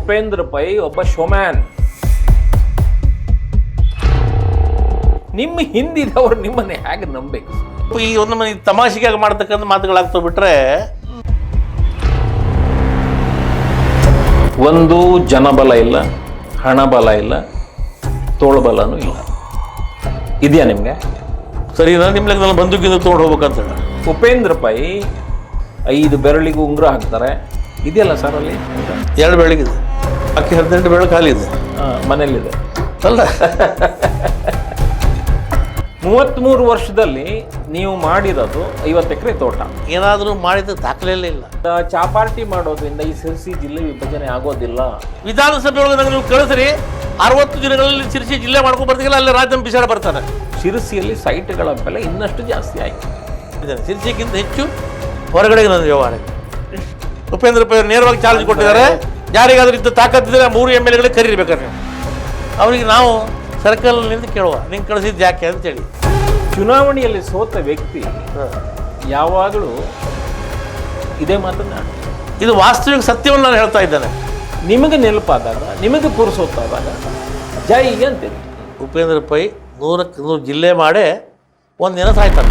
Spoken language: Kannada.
ಉಪೇಂದ್ರ ಪೈ ಒಬ್ಬ ಶೋಮ್ಯಾನ್. ನಿಮ್ಮ ಹಿಂದಿದವರು ನಿಮ್ಮನ್ನ ಹೇಗೆ ನಂಬಬೇಕು ಈ ಒಂದು ಮನೆ ತಮಾಷೆಗಾಗಿ ಮಾಡ್ತಕ್ಕಂಥ ಮಾತುಗಳಾಗ್ತವೆ ಬಿಟ್ರೆ ಒಂದು ಜನಬಲ ಇಲ್ಲ ಹಣಬಲ ಇಲ್ಲ ತೋಳ್ಬಲನೂ ಇಲ್ಲ. ಇದೆಯಾ ನಿಮಗೆ? ಸರಿ ನಾನು ನಿಮ್ಮ ಲೆಕ್ಕದಲ್ಲಿ ಬಂದೂಕಿಂದ ತೊಗೊಂಡು ಹೋಗ್ಬೇಕಂತ ಹೇಳ. ಉಪೇಂದ್ರ ಪೈ ಐದು ಬೆರಳಿಗೂ ಉಂಗುರ ಹಾಕ್ತಾರೆ. ಇದೆಯಲ್ಲ ಸರ್ ಅಲ್ಲಿ? ಎರಡು ಬೆಳಗಿದೆ ಬಾಕಿ ಹದಿನೆಂಟು ಬೆಳೆ ಖಾಲಿ ಇದೆ. ಮನೆಯಲ್ಲಿದೆ. ಮನೇಲಿದೆ ಅಲ್ಲ. ಮೂವತ್ತ್ಮೂರು ವರ್ಷದಲ್ಲಿ ನೀವು ಮಾಡಿರೋದು ಐವತ್ತು ಎಕರೆ ತೋಟ. ಏನಾದರೂ ಮಾಡಿದ ದಾಖಲೆ ಇಲ್ಲ. ಚಾಪಾರ್ಟಿ ಮಾಡೋದ್ರಿಂದ ಈ ಸಿರ್ಸಿ ಜಿಲ್ಲೆ ವಿಭಜನೆ ಆಗೋದಿಲ್ಲ. ವಿಧಾನಸಭೆ ಒಳಗೆ ನಂಗೆ ನೀವು ಕಳಿಸ್ರಿ ಅರವತ್ತು ದಿನಗಳಲ್ಲಿ ಸಿರಿಸಿ ಜಿಲ್ಲೆ ಮಾಡ್ಕೊಂಡು ಬರ್ತೀಗಲ್ಲ ಅಲ್ಲಿ ರಾಜ್ಯ ಬಿಸಾಡ ಬರ್ತಾರೆ. ಶಿರಸಿಯಲ್ಲಿ ಸೈಟ್ಗಳ ಬೆಲೆ ಇನ್ನಷ್ಟು ಜಾಸ್ತಿ ಆಯಿತು. ಇದನ್ನು ಸಿರಿಸಿಗಿಂತ ಹೆಚ್ಚು ಹೊರಗಡೆಗೆ ನನ್ನ ವ್ಯವಹಾರ ಉಪೇಂದ್ರ ಪೈ ನೇರವಾಗಿ ಚಾಲೆಂಜ್ ಕೊಟ್ಟಿದ್ದಾರೆ. ಯಾರಿಗಾದ್ರೂ ಇದ್ದ ತಾಕತ್ತಿದ್ರೆ ಮೂರು ಎಂ ಎಲ್ ಎಗಳಿಗೆ ಕರೀಬೇಕಾದ್ರೆ ನೀವು. ಅವರಿಗೆ ನಾವು ಸರ್ಕಲ್ನಿಂದ ಕೇಳುವ ನಿಂಗೆ ಕಳಿಸಿದ್ದು ಯಾಕೆ? ಅಂತೇಳಿ. ಚುನಾವಣೆಯಲ್ಲಿ ಸೋತ ವ್ಯಕ್ತಿ ಯಾವಾಗಲೂ ಇದೇ ಮಾತನ್ನ ಇದು ವಾಸ್ತವಿಕ ಸತ್ಯವನ್ನು ನಾನು ಹೇಳ್ತಾ ಇದ್ದೇನೆ. ನಿಮಗೆ ನೆನಪಾದಾಗ ನಿಮಗೆ ಪುರುಸೋತಾದಾಗ ಜೈ ಅಂತೇಳಿ ಉಪೇಂದ್ರ ಪೈ ನೂರಕ್ಕೆ ನೂರು ಜಿಲ್ಲೆ ಮಾಡೇ ಒಂದಿನ ಸಾಯ್ತಾನೆ